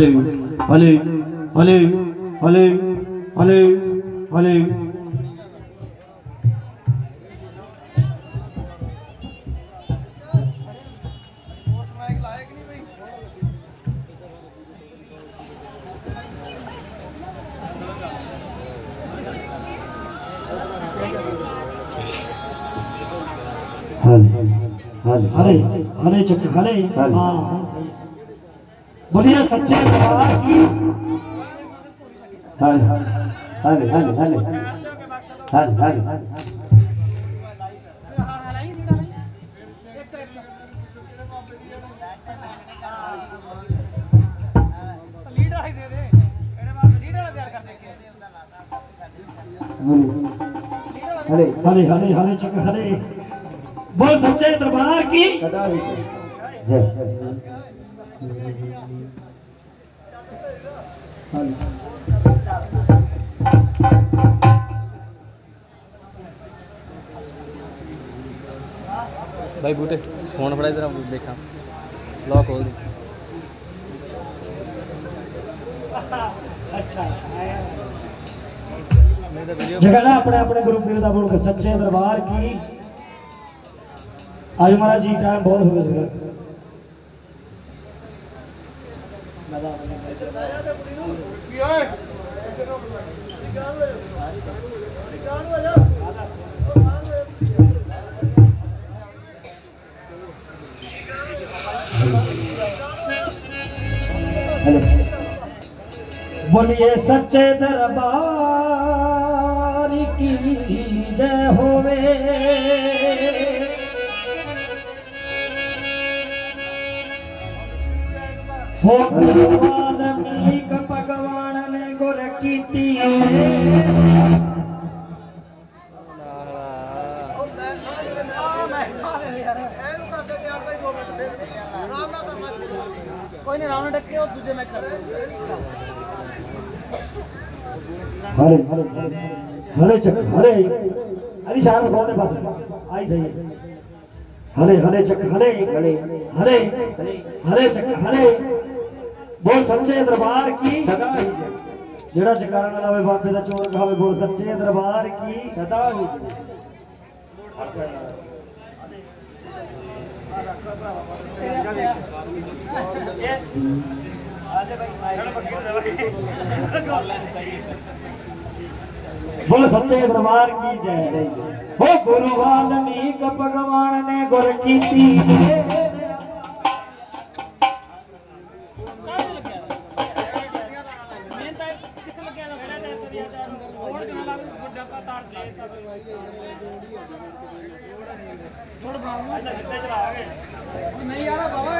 அலே அலே அலே அலே அலே அலே हरे हरे चक्कर हरे हाँ बोलिए सच्चे दरबार की हरे हरे हरे हरे हरे हरे हरे हरे हरे हरे चक हरे बोल सच्चे दरबार की जय ਬਾਈ ਬੂਟੇ ਫੋਨ ਫੜਾ ਇਧਰ ਦੇਖਾਂ। ਲੋ ਖੋਲ ਦੇ। ਅੱਛਾ ਜਗਣਾ ਆਪਣੇ ਆਪਣੇ ਗੁਰੂ ਪੀਰ ਦਾ ਬੋਲ ਸੱਚੇ ਦਰਬਾਰ ਕੀ? ਅੱਜ ਮਹਾਰਾਜ ਜੀ ਟਾਈਮ ਬਹੁਤ ਹੋ ਗਿਆ ਸੀਗਾ। ਕੀ ਓਏ ਰਿਕਾਰਡ ਹੋ ਜਾ ਰਿਕਾਰਡ ਹੋ ਜਾ ਬੋਲੀਏ ਸੱਚੇ ਦਰਬਾਰ ਕੀ ਜੈ ਹੋਵੇ। ਹੋ ਵਾਲਮੀਕ ਭਗਵਾਨ ਨੇ ਗੁਰ ਕੀਤੀ ਕੋਈ ਨਹੀਂ ਰਾਮ ਨੇ ਡੱਕੇ, ਉਹ ਦੂਜੇ ਮੈਂ ਕਰ ਦੂੰਗਾ हरे चक हरे अरे शान खोल दे बस आई सही है हरे हरे चक हरे ਹਲੇ हरे हरे चक हरे बोल सच्चे दरबार की ਸਦਾ ਹੀ ਜਿਹੜਾ ਜਕਾਰਾ ਨਾ ਲਾਵੇ ਬਾਬੇ ਦਾ ਚੋਰ ਖਾਵੇ ਬੋਲ ਸੱਚੇ ਦਰਬਾਰ ਕੀ ਸਦਾ ਹੀ बोल सच्चे दरबार की जय रही वो गुरु वाल्मीकि भगवान ने गुर की ਥੋੜਾ ਬਾਬਾ ਨਹੀਂ ਯਾਰ ਬਾਬਾ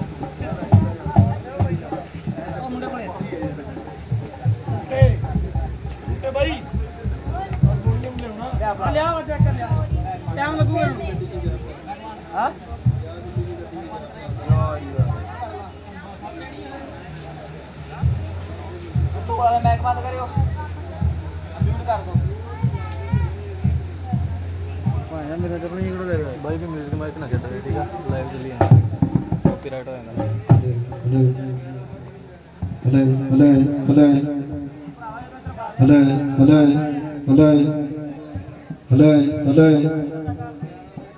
ਟਾਈਮ ਲੱਗੂਗਾ ਹਾਂ ਤੂੰ ਵਾਲਾ ਮੈਕ ਬੰਦ ਕਰਿਓ ਮਿਊਟ ਕਰ ਦੋ ਭਾਇਆ ਮੇਰੇ ਤੇ ਆਪਣੀ ਇਗਨੋਰ ਦੇ ਬਾਈ ਵੀ 뮤직 ਮਾਈਕ ਨਾ ਛੱਡ ਦੇ ਠੀਕ ਆ ਲਾਈਵ ਚੱਲੀ ਜਾਂਦਾ ਕਾਪੀਰਾਈਟ ਹੋ ਜਾਂਦਾ ਹਲੇ ਹਲੇ ਹਲੇ ਹਲੇ ਹਲੇ ਹਲੇ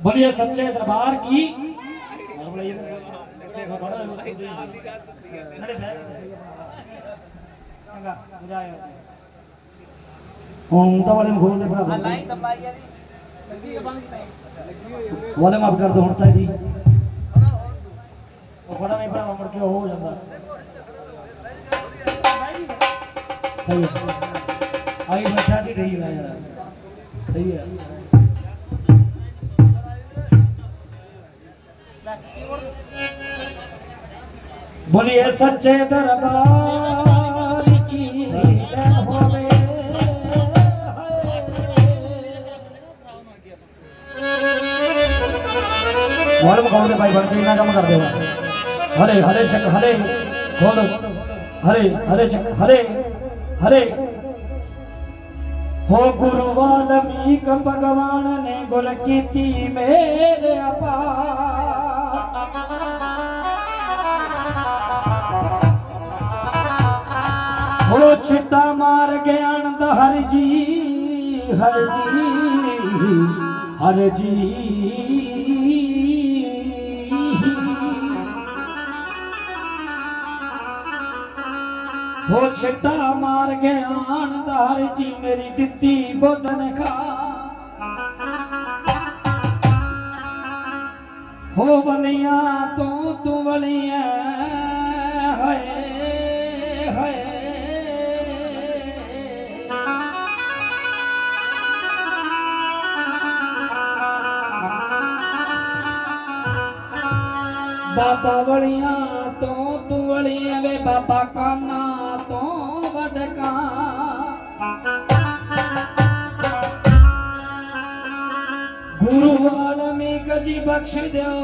बोलिए सच्चे दरबार की ओम तो वाले खोल दे बड़ा अल्लाह ही दबाई है जी वाले माफ कर दो हटता जी ਉਹ ਬੜਾ ਨਹੀਂ ਭਰਾਵਾ ਮੁੜ ਕੇ ਹੋ ਜਾਂਦਾ ਸਹੀ ਆਈ ਬੱਚਾ ਜੀ ਠੀਕ ਆ ਯਾਰ ਸਹੀ ਹੈ। ਬੋਲੀਏ ਸੱਚੇ ਦਰਬਾਰ ਕੀ ਜੈ ਹੋਵੇ? ਮੋਰਮ ਕਹੋਗੇ ਭਾਈ ਬਣ ਕੇ ਇੰਨਾ ਕੰਮ ਕਰਦੇ ਹੋ। ਹਰੇ ਹਰੇ ਚੱਕ, ਹਰੇ, ਖੋਲ। ਹਰੇ ਹਰੇ ਚੱਕ, ਹਰੇ ਹਰੇ। ਹੋ ਗੁਰੂ ਵਾਲਮੀਕ ਭਗਵਾਨ ਨੇ ਗੁਰ ਕੀਤੀ ਮੇਰੇ ਅਪਾਰ ਹੋ ਛਿੱਟਾ ਮਾਰ ਗਿਆਨ ਦਾ ਹਰ ਜੀ ਹਰ ਜੀ ਹਰ ਜੀ। ਛਿੱਟਾ ਮਾਰ ਗਿਆਨ ਦਾ ਜੀ ਮੇਰੀ ਦਿੱਤੀ ਬੋਧਨ ਖਾ। ਹੋ ਬਲੀਆਂ ਤੂੰ ਤੂੰ ਬਲੀਆਂ ਹਾਏ ਹਾਏ। ਬਾਬਾ ਬਲੀਆਂ ਤੂੰ ਤੂੰ ਬਲੀਆਂ ਵੇ, ਬਾਬਾ ਕਾਨਾ ਤੂੰ ਵਡਕਾ। ਗੁਰੂ ਵਾਲਮੀਕ ਜੀ ਬਖਸ਼ ਦਿਓ।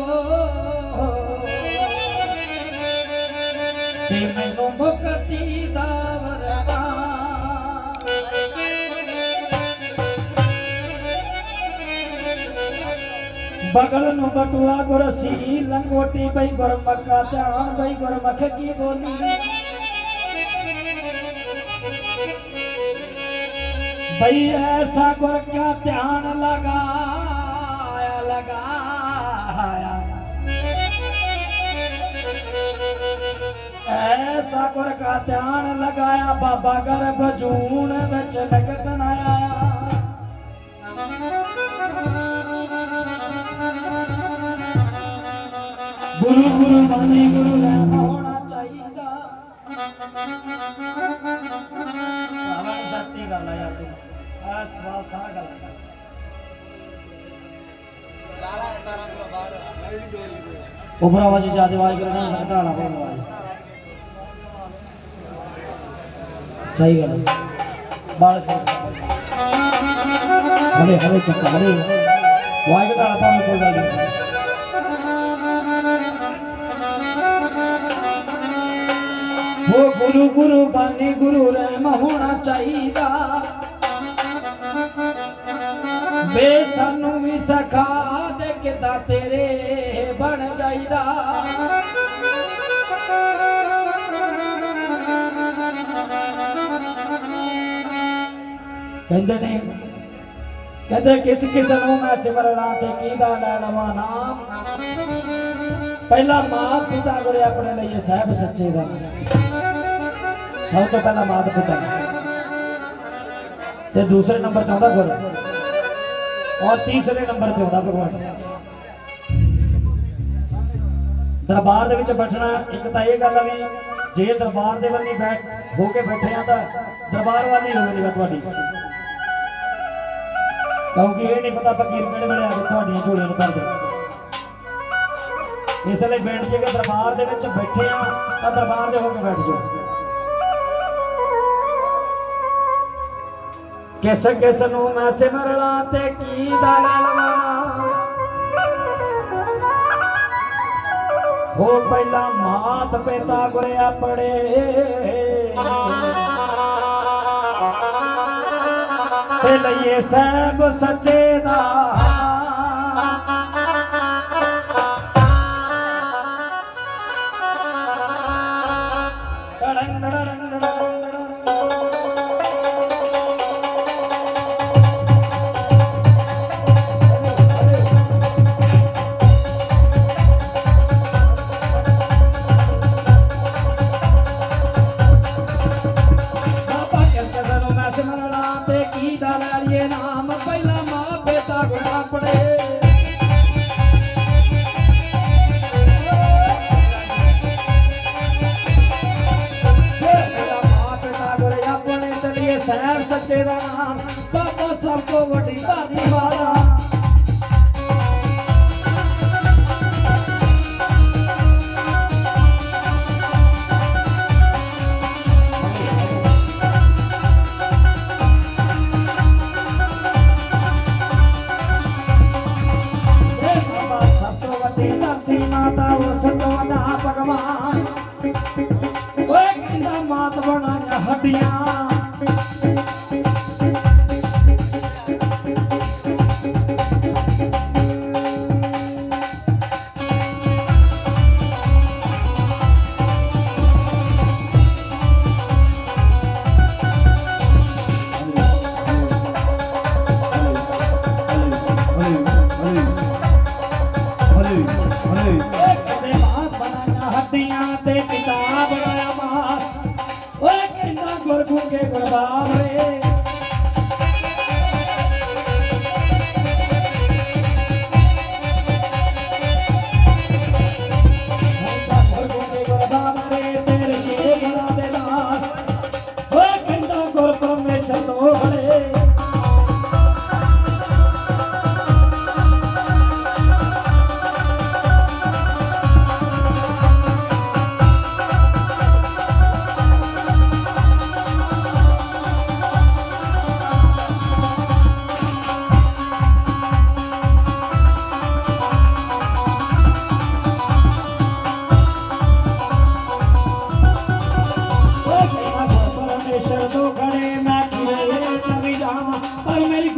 ਤੇ ਮੈਨੂੰ ਮੁਕਤੀ ਦਾ ਵਰਦਾਨ। ਬਗਲ ਨੂੰ ਬਟੂਆ ਗੁਰਸੀ, ਲੰਗੋਟੀ ਬਈ ਗੁਰਮਖਾ ਧਿਆਨ, ਬਈ ਗੁਰਮਖ ਕੀ ਬੋਲੀ? भई ऐसा गुर क्या ध्यान लगाया लगाया ऐसा गुर का ध्यान लगाया बाबा गर्भ जून बिच लगन आया गुरु गुरु बानी गुरु रहना होना चाहिए भावन सत्य गल यार तू That's well saga. ఉపరావాసి జాతి వాయికరణ కట్టాల సై గారు బాగా అదే అదే చెక్క అదే వాయికరాల పాము పోదాలి ఓ గురు గురు బన్ని గురు రే మహోణ చైదా ਵੇ ਸਾਨੂੰ ਵੀ ਸਖਾ ਦੇ ਕਿਦਾਂ ਤੇਰੇ ਬਣ ਜਾਈਦਾ। ਕਹਿੰਦੇ ਨੇ, ਕਹਿੰਦੇ ਕਿਸ ਕਿਸ ਨੂੰ ਮੈਂ ਸਿਮਰਨਾ ਤੇ ਕਿਹਦਾ ਲੈ ਲਵਾਂ ਨਾਮ। ਪਹਿਲਾ ਮਾਤ ਪਿਤਾ ਗੁਰੇ ਆਪਣੇ ਲਈ ਇਹ ਸਾਹਿਬ ਸੱਚੇ ਦਾ ਸਭ ਤੋਂ ਪਹਿਲਾਂ ਮਾਤ ਪਿਤਾ। ਤੇ ਦੂਸਰੇ ਨੰਬਰ ਤੇ ਆਉਂਦਾ ਗੁਰ। ਔਰ ਤੀਸਰੇ ਨੰਬਰ ਤੇ ਆਉਂਦਾ ਭਗਵਾਨ ਦਰਬਾਰ ਦੇ ਵਿੱਚ ਬੈਠਣਾ ਇੱਕ ਤਾਂ ਇਹ ਗੱਲ ਆ ਵੀ ਜੇ ਦਰਬਾਰ ਦੇ ਵੱਲ ਨਹੀਂ ਬੈਠ ਹੋ ਕੇ ਬੈਠੇ ਆ ਤਾਂ ਦਰਬਾਰ ਵੱਲ ਨਹੀਂ ਹੋਵੇਗਾ ਤੁਹਾਡੀ ਕਿਉਂਕਿ ਇਹ ਨਹੀਂ ਪਤਾ ਫਕੀਰ ਕਿਹੜੇ ਵੇਲੇ ਆ ਕੇ ਤੁਹਾਡੀਆਂ ਝੋਲੀਆਂ ਨੂੰ ਭਰ ਦੇ ਇਸ ਲਈ ਬੈਠ ਕੇ ਦਰਬਾਰ ਦੇ ਵਿੱਚ ਬੈਠੇ ਆ ਤਾਂ ਦਰਬਾਰ ਦੇ ਹੋ ਕੇ ਬੈਠ ਜਾਓ ਕਿਸ ਕਿਸ ਨੂੰ ਮੈਂ ਸਿਮਰਲਾ ਤੇ ਕੀ ਦਾ ਲਲਵਾਣਾ ਹੋ ਪਹਿਲਾ ਮਾਤ ਪਿਤਾ ਗੁਰੇ ਆਪਣੇ। ਤੇ ਲਈਏ ਸਹਿਬ ਸੱਚੇ ਦਾ। ਜਾਵਾਂ ਪਰ ਮੇਰੀ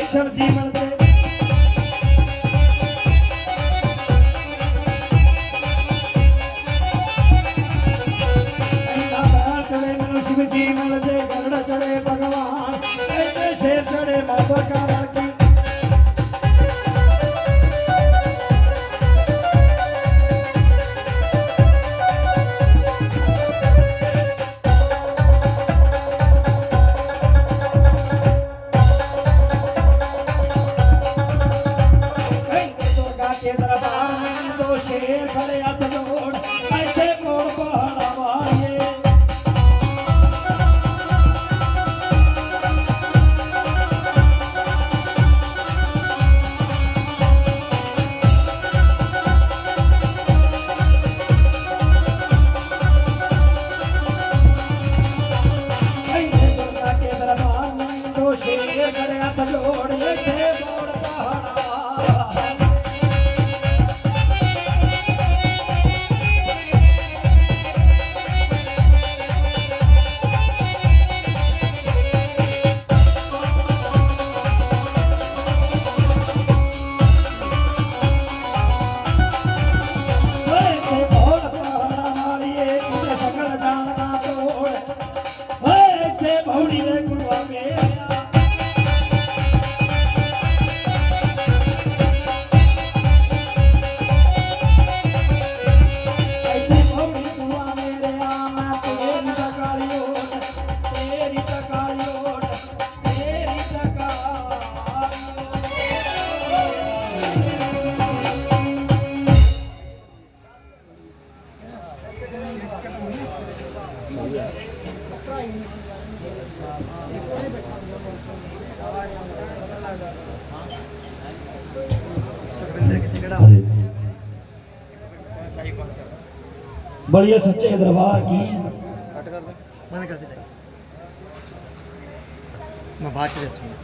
सब्जी बनते এবার দোষে ফলে আত্ম ਬੜੀਆ ਸੱਚੇ ਦਰਬਾਰ ਕੀ ਬੰਦ ਕਰ ਦੇ ਮੈਂ ਬਾਅਦ ਚ ਦੱਸੂਗਾ।